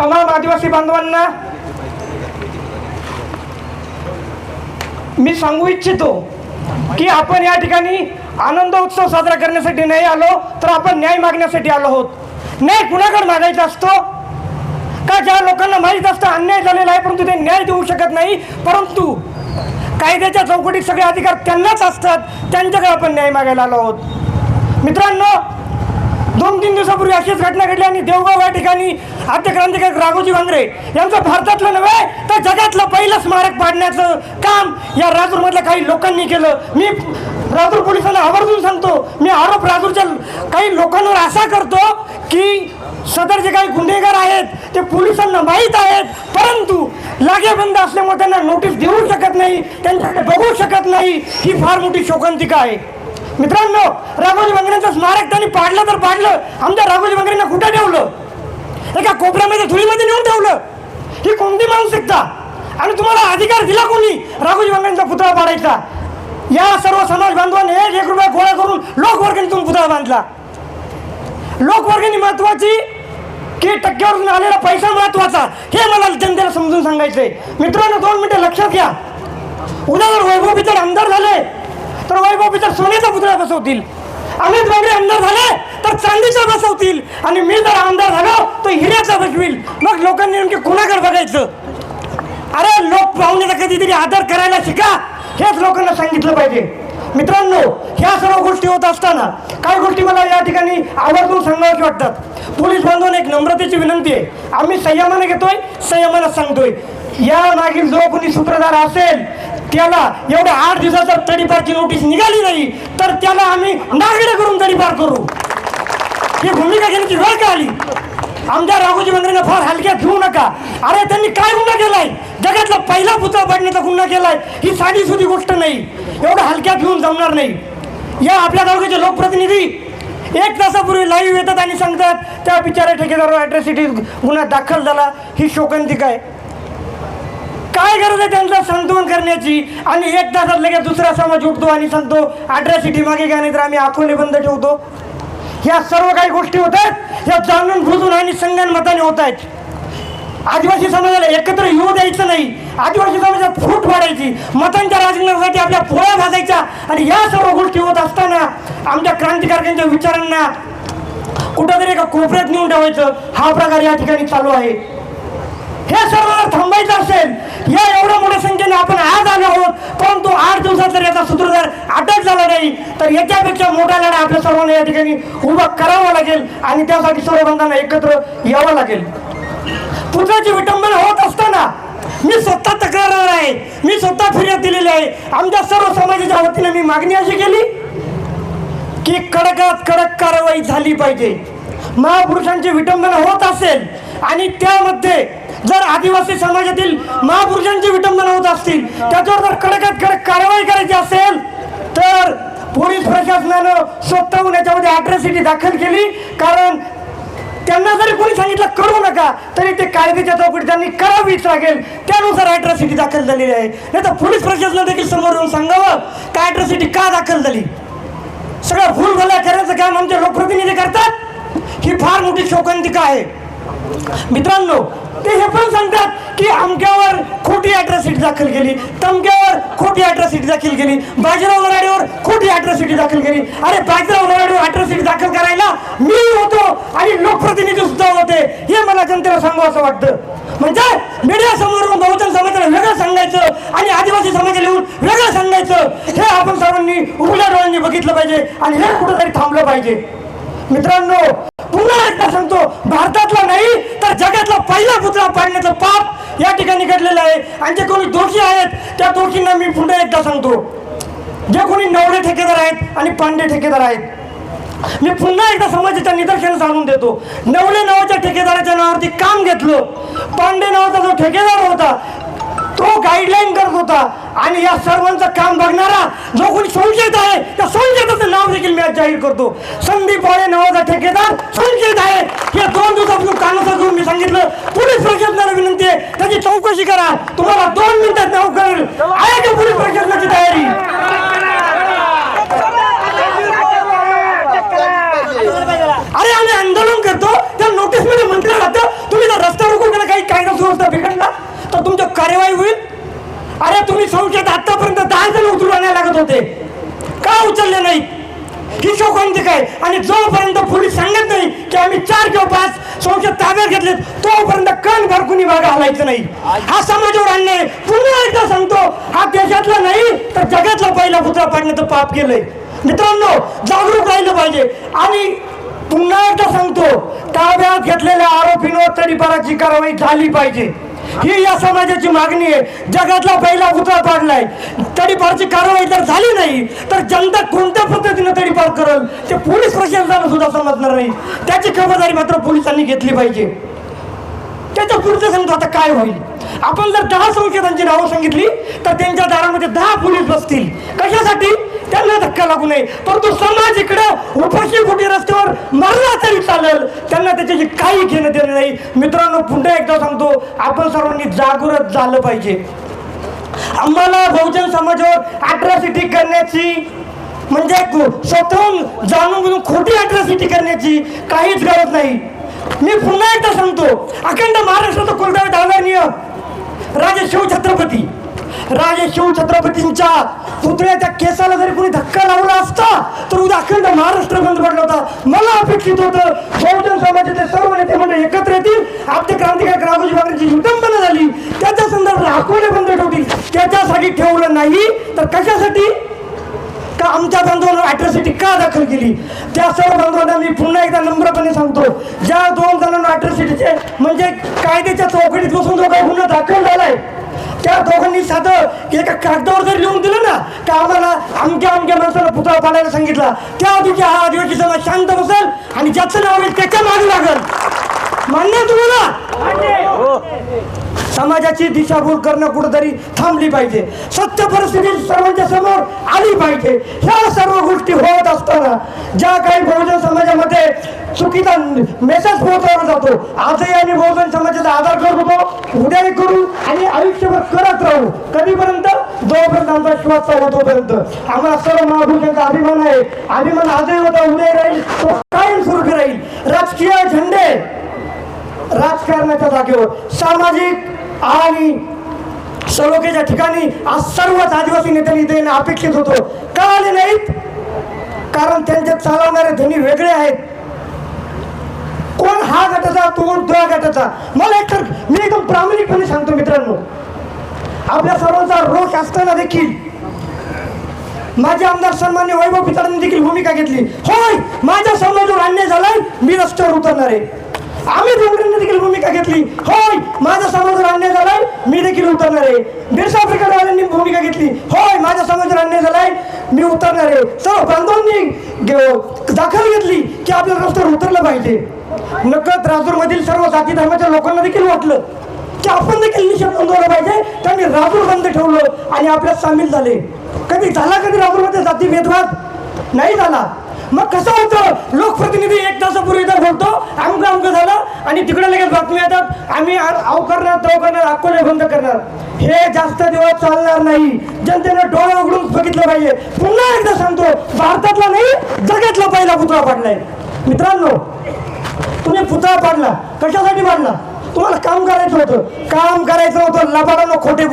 तमाम आदिवासी बांधवांना? मी सांगू इच्छितो की आपण या ठिकाणी आनंद उत्सव साजरा करण्यासाठी नाही आलो तर आपण न्याय मागण्यासाठी आलो आहोत. न्याय कुणाकडे मागायचा असतो? का ज्या लोकांना माहीत असतं अन्याय झालेला आहे परंतु ते न्याय देऊ शकत नाही? परंतु कायद्याच्या चौकटीत सगळे अधिकार त्यांनाच असतात त्यांच्याकडे आपण न्याय मागायला आलो आहोत. मित्रांनो दोन तीन दिवसापूर्वी अशीच घटना घडली आणि देवगाव या ठिकाणी आद्य राघोजी वांद्रे यांचं भारतातलं नव्हे तर जगातलं पहिलं स्मारक पाडण्याचं काम या राजूरमधल्या काही लोकांनी केलं. मी राजूर पोलिसांना आवर्जून सांगतो मी आरोप राजूरच्या काही लोकांवर असा करतो की सदर जे काही गुन्हेगार आहेत ते पोलिसांना माहीत आहेत परंतु लागेबंद असल्यामुळे त्यांना नोटीस देऊ शकत नाही त्यांच्याकडे बघू शकत नाही ही फार मोठी शोकांतिका आहे. मित्रांनो राघोजी बांगरेंचं स्मारक त्यांनी पाडलं तर पाडलं. आमच्या राघोजी बांगरेंना कुठं ठेवलं? एका कोपऱ्यामध्ये धुळीमध्ये नेऊन ठेवलं. ही कोणती मानसिकता? आणि तुम्हाला अधिकार दिला कोणी? राघोजी बांगरेंचा पुतळा पाडायचा. या सर्व समाज बांधवांनी एक एक रुपया गोळा करून लोकवर्गणीतून पुतळा बांधला. लोकवर्गणी महत्वाची की टक्क्यावरून आलेला पैसा महत्त्वाचा. हे मला जनतेला समजून सांगायचंय. मित्रांनो दोन मिनिटं लक्षात घ्या. उद्या जर वैभव पिचड आमदार झाले तर सोन्याचा पुतळा बसवतील. अमित बांगरे आमदार झाले तर चांदीचा बसवतील. आणि मी जर आमदार झालो तर हिऱ्याचा बसवील. मग लोकांनी नेमके कुणाकडे बघायचं? अरे लोक पाहुण्याचा कधीतरी आदर करायला शिका. हेच लोकांना सांगितलं पाहिजे. मित्रांनो ह्या सर्व गोष्टी होत असताना काही गोष्टी मला या ठिकाणी आवर्जून सांगाव्याच्या वाटतात. पोलीस बांधवांना एक नम्रतेची विनंती आहे. आम्ही संयमाने घेतोय संयमानं सांगतोय. या मागील जो कोणी सूत्रधार असेल त्याला एवढ्या आठ दिवसाचा तडीपारची नोटीस निघाली नाही तर त्याला आम्ही नागडे करून तडीपार करू. ही भूमिका घेण्याची वेळ का आली? आमदार राघोजी मंत्र्यांना फार हलक्यात घेऊ नका. अरे त्यांनी काय गुन्हा केलाय? जगातला पहिला पुतळा पाडण्याचा गुन्हा केलाय. ही साधी सुधी गोष्ट नाही. एवढं हलक्यात घेऊन जमणार नाही. या आपल्या तालुक्याचे लोकप्रतिनिधी एक तासापूर्वी लाईव्ह येतात आणि सांगतात त्या बिचाऱ्या ठेकेदारावर अॅट्रॉसिटी गुन्हा दाखल झाला. ही शोकांतिका आहे. काय गरज आहे त्यांचं सांत्वन करण्याची? आणि एक तासात लगेच दुसरा समाज उठतो आणि सांगतो अॅट्रॉसिटी मागे घ्या नाही तर आम्ही अकोले बंद ठेवतो. या सर्व काही गोष्टी होत आहेत. या जाणून बुजून आणि संगणमताने होत आहेत. आदिवासी समाजाला एकत्र येऊ द्यायचं नाही. आदिवासी समाजात फूट वाढायची मतांच्या राजकारणासाठी आपल्या पोळ्या भाजायच्या. आणि या सर्व गोष्टी होत असताना आमच्या क्रांतिकारकांच्या विचारांना कुठंतरी एका कोपऱ्यात नेऊन ठेवायचं. हा प्रकार या ठिकाणी चालू आहे. हे सर्व जर थांबायचं असेल. या एवढ्या मोठ्या संख्येने आपण आज आलो आहोत. परंतु आठ दिवसात जर याचा सूत्रधार अटक झाला नाही तर याच्यापेक्षा मोठा लढा आपल्या सर्वांना या ठिकाणी उभा करावा लागेल आणि त्यासाठी सर्व बंधांना एकत्र यावं लागेल. पुत्राची विटंबना होत असताना मी स्वतः तक्रारदार आहे. मी स्वतः फिर्याद दिलेली आहे. आमच्या सर्व समाजाच्या वतीने मी मागणी अशी केली की कडकात कडक कारवाई झाली पाहिजे. महापुरुषांची विटंबना होत असेल आणि त्यामध्ये जर आदिवासी समाजातील महापुरुषांची विटंबना होत असतील त्याच्यावर जर कडकात कडक कारवाई करायची असेल तर पोलीस प्रशासनानं स्वतःहून याच्यामध्ये अॅट्रॉसिटी दाखल केली. कारण त्यांना जरी कोणी सांगितलं करू नका तरी ते कायद्याच्या चौकटी त्यांनी करावीच लागेल. त्यानुसार अॅट्रॉसिटी दाखल झालेली आहे. नाही तर पोलीस प्रशासनानं देखील समोर येऊन सांगावं का अॅट्रॉसिटी का दाखल झाली? सगळं भूल भला करायचं काम आमचे लोकप्रतिनिधी करतात. ही फार मोठी शोकांतिका आहे. मित्रांनो ते हे पण सांगतात की अमक्यावर खोटी अॅट्रॉसिटी दाखल केली. तमक्यावर खोटी अॅट्रॉसिटी दाखल केली. बाजीराव वराडीवर खोटी अॅट्रॉसिटी दाखल केली. अरे बाजीराव वराडेवर अॅट्रॉसिटी दाखल करायला मी होतो आणि लोकप्रतिनिधी सुद्धा होते. हे मला जनतेला सांगू असं वाटतं. म्हणजे मीडिया समोर बहुजन समाजाला वेगळं सांगायचं आणि आदिवासी समाजाला येऊन वेगळं सांगायचं हे आपण सर्वांनी उघड्या डोळ्यांनी बघितलं पाहिजे आणि हे कुठंतरी थांबलं पाहिजे. मित्रांनो पुन्हा एकदा सांगतो भारतातला नाही तर जगातला पहिला पुतळा पाडण्याचं पाप या ठिकाणी घडलेलं आहे. आणि जे कोणी दोषी आहेत त्या दोषींना मी पुन्हा एकदा सांगतो. जे कोणी नवरे ठेकेदार आहेत आणि पांडे ठेकेदार आहेत मी पुन्हा एकदा समाजाच्या निदर्शनास सांगून देतो. नवले नावाच्या ठेकेदाराच्या नावावरती काम घेतलं. पांडे नावाचा जो ठेकेदार होता तो गाईडलाईन करत होता. आणि या सर्वांचं काम बघणारा जो कोणी संशयित आहे त्या संशयिताचं नाव देखील मी आज जाहीर करतो. संदीप वाळे नावाचा ठेकेदार संशयित आहे. हे दोन दिवसापासून कानाचा करून मी सांगितलं पोलीस प्रशासनाला विनंती आहे त्याची चौकशी करा. तुम्हाला दोन मिनिटात नाव करेल आहे का पोलीस प्रशासनाची तयारी? अरे आम्ही आंदोलन करतो. त्या नोटीसमध्ये म्हटलं जातं तुम्ही जर रस्ता रोखून काही कायदा सुव्यवस्था बिघडला तर तुमच्या कार्यवाही होईल. अरे तुम्ही संशयात आतापर्यंत दहा जण उतरवायला लागत होते. का उचलले नाही ही कोणते काय आणि जोपर्यंत पोलीस सांगत नाही की आम्ही चार किंवा पाच संशय ताब्यात घेतले तोपर्यंत कण भरकुनी भाग हलायचं नाही. हा समाजावर आणणे पुन्हा एकदा सांगतो हा देशातला नाही तर जगातला पहिला पुतळा पाडण्याचं पाप केलंय. मित्रांनो जागरूक राहिलं पाहिजे. आणि पुन्हा एकदा सांगतो ताब्यात घेतलेल्या आरोपींवर तरी बराची कारवाई झाली पाहिजे. ही या समाजाची मागणी आहे. जगातला पहिला उतरा पाडलाय तडीपारची कारवाई जर झाली नाही तर जनता कोणत्या पद्धतीने तडीपार करल? ते पोलीस प्रशासनाला सुद्धा समजणार नाही. त्याची खबरदारी मात्र पोलिसांनी घेतली पाहिजे. त्याच्या पुढचं सांगतो आता काय होईल? आपण जर दहा संशोधनांची नावं सांगितली तर त्यांच्या दारामध्ये दहा पोलीस बसतील. कशासाठी? त्यांना धक्का लागू नये. परंतु समाज इकडं उपाशी कुठे रस्त्यावर मरला तरी चालेल. त्यांना त्याच्याशी काही घेणं देणं नाही. मित्रांनो पुन्हा एकदा सांगतो आपण सर्वांनी जागृत झालं पाहिजे. आम्हाला बहुजन समाजावर अट्रॉसिटी करण्याची म्हणजे स्वतःहून जाणून घेऊन खोटी अट्रॉसिटी करण्याची काहीच गरज नाही. मी पुन्हा एकदा सांगतो अखंड महाराष्ट्राचा कुलदेव आदरणीय राजे शिवछत्रपती राजे शिवछत्रपतींच्या पुतळ्याच्या केसाला जरी कोणी धक्का लावला असता तर उद्या अखंड महाराष्ट्र बंद पडला होता. मला अपेक्षित होतं बहुजन समाजाचे सर्व नेते मंडळी एकत्र येतील. आपले क्रांतिकारक राघोजी बाबांची विटंबना झाली. त्याच्या संदर्भात अकोले बंद ठेवतील. त्याच्यासाठी ठेवलं नाही तर कशासाठी? का आमच्या बांधवांवर अॅट्रॉसिटी का दाखल केली? त्या सर्व बांधवांना मी पुन्हा एकदा नम्रपणे सांगतो ज्या दोन जणांना अॅट्रॉसिटीचे म्हणजे कायद्याच्या चौकटीत बसून जो काही गुन्हा दाखल झालाय त्या दोघांनी साधं एका कागदावर जर लिहून दिलं ना का आम्हाला आमच्या अमक्या माणसाला पुतळा पाडायला सांगितला? त्या आधीच्या हा आदिवासी समाज शांत बसेल आणि ज्याचं नाव येईल त्याच्यामागे लागल. मान्य तुम्हाला? हो. समाजाची दिशाभूल करणं कुठंतरी थांबली पाहिजे. सत्य परिस्थिती सर्वांच्या समोर आली पाहिजे. ह्या सर्व गोष्टी होत असताना ज्या काही बहुजन समाजामध्ये चुकीचा मेसेज पोहोचवला जातो आजही आम्ही बहुजन समाजाचा आधार करतो उद्याही करू आणि आयुष्यभर करत राहू. कधीपर्यंत? जोपर्यंत आमचा श्वास चालू तोपर्यंत. आम्हाला सर्व महाभूषांचा अभिमान आहे. अभिमान आजही होता उदय राहील तो कायम सुरू राहील. राजकीय झेंडे राजकारणाच्या जागेवर सामाजिक आणि सलोखेच्या ठिकाणी आज सर्वच आदिवासी नेत्यांनी इथे येणं अपेक्षित होतो. का आले नाहीत? कारण त्यांचे चालवणारे धनी वेगळे आहेत. कोण हा गटाचा कोण त्या गटाचा? मला एकतर मी एकदम प्रामाणिकपणे सांगतो मित्रांनो. आपल्या सर्वांचा रोष असताना देखील माझे आमदार सन्मान्य वैभव पितळांनी देखील भूमिका घेतली. होय माझ्या समाजावर अन्याय झालाय मी रस्त्यावर उतरणार आहे. आम्ही भूमिका घेतली. होय माझ्या समाजावर अन्याय झालाय मी देखील उतरणार आहे. बिरसा आफ्रिकावाल्यांनी भूमिका घेतली. होय माझ्या समाजावर अन्याय झालाय मी उतरणार आहे. सर्व बांधवांनी गे- दाखल घेतली की आपल्या रस्त्यावर उतरलं पाहिजे. नकळत राजूरमधील सर्व जाती धर्माच्या लोकांना देखील वाटलं की आपण देखील निषेध नोंदवला पाहिजे. त्यांनी राजूर बंद ठेवलं आणि आपल्यात सामील झाले. कधी झाला कधी राजूरमध्ये जाती भेदभाव? नाही झाला. मग कसं होतं? लोकप्रतिनिधी एक तासापूर्वी इथं बोलतो अमुक अमुक झालं आणि तिकडे लगेच बातम्या येतात आम्ही आव करणार तो करणार अकोले बंद करणार. हे जास्त दिवस चालणार नाही. जनतेनं डोळे उघडून बघितलं पाहिजे. पुन्हा एकदा सांगतो भारतातला नाही जगातला पहिला पुतळा पाडलाय. मित्रांनो तुम्ही पुतळा पाडला. कशासाठी पाडला? तुम्हाला काम करायचं होतं. काम करायचं होतं. लबाडानं खोटे